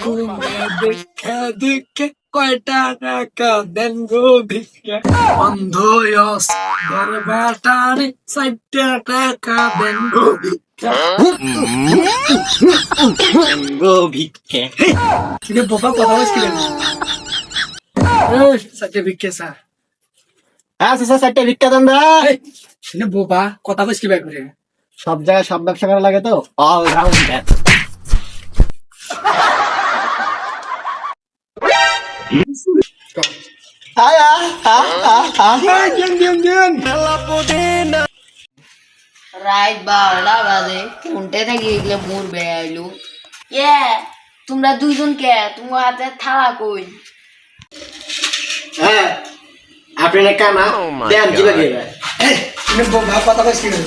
কুমে দেখে দেখে কয়টা টাকা দেন গো ভিক্ষা অন্ধ ইয়স দের বেটারে টাকা দেন গো ভিক্ষা হ্যাঁ চারটে বোবা কথা সব জায়গায় সব ব্যবসা করা লাগে তো অল আয়া আ আ আ দিন দিন দিন রাইট বারোটা বাজে কোনটে থেকে এগুলো মোর বেড়াইলো। এ তোমরা দুইজন কে? তোমার হাতে থালা কই? হ্যাঁ আপনি না কানা দেন কি লাগে শুনে বোবা কথা বলছিলেন